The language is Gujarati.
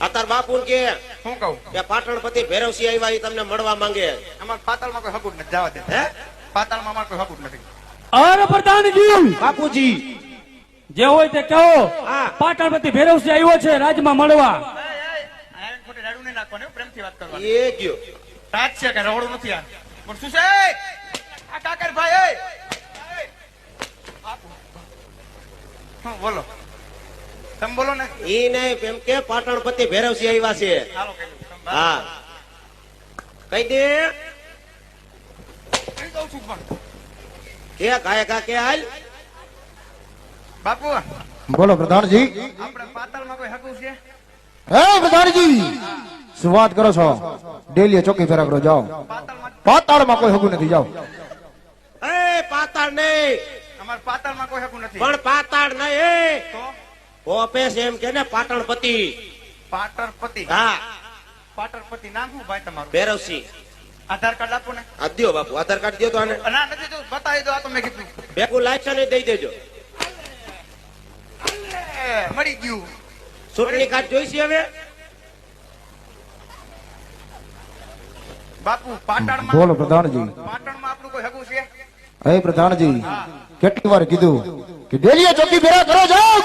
અતાર બાપુ કે શું કહું? કે પાટણપતિ ભૈરવસિંહ આવ્યા એ તમને મળવા માંગે. અમાર પાતાળમાં કોઈ હકુટ નથી જવા દે. હે? પાતાળમાં અમારે કોઈ હકુટ નથી. અરે પ્રધાનજી! બાપુજી. જે હોય તે કહો. હા. પાટણપતિ ભૈરવસિંહ આવ્યો છે રાજમાં મળવા. પ્રેમથી વાત કરવા એ ગયો. છે કે રવડું નથી આ. પણ શું છે? આ કાકર ભાઈ. બોલો. તમે બોલો ને. ઈ નહીં એમ કે પાટણપતિ ભૈરવસિંહ આવ્યા છે. હા. કઈ દે? કે કાય કા કે હાલ? બાપુ બોલો પ્રધાનજી. આપણે પાતાળમાં કોઈ હકું છે? હે પ્રધાનજી શું વાત કરો છો? ડેલી ચોકી ફેરા કરો જાઓ. પાતાળમાં કોઈ હકું નથી જાઓ. એ પાતાળ નહીં. અમારે પાતાળમાં કોઈ હકું નથી. પણ પાતાળ નહીં ઓપેસ એમ કે ને પાટણપતિ. પાટણપતિ? હા. પાટણપતિ નામ શું ભાઈ તમારું? ભેરવસિંહ. આધાર કાર્ડ આપો ને આ દો બાપુ આધાર કાર્ડ દો તો આને. ના નથી તો બતાવી દો આ તો મેં કીધું. ભેગું લાયસન્સ દઈ દેજો. મળી ગયું. ચૂંટણી કાર્ડ જોઈશે હવે? બાપુ પાટણમાં બોલો પ્રધાનજી. પાટણમાં આપણું કોઈ હગું છે? હે પ્રધાનજી કેટલી વાર કીધું કે ડેલી ચોકી ભેરા કરો જાઓ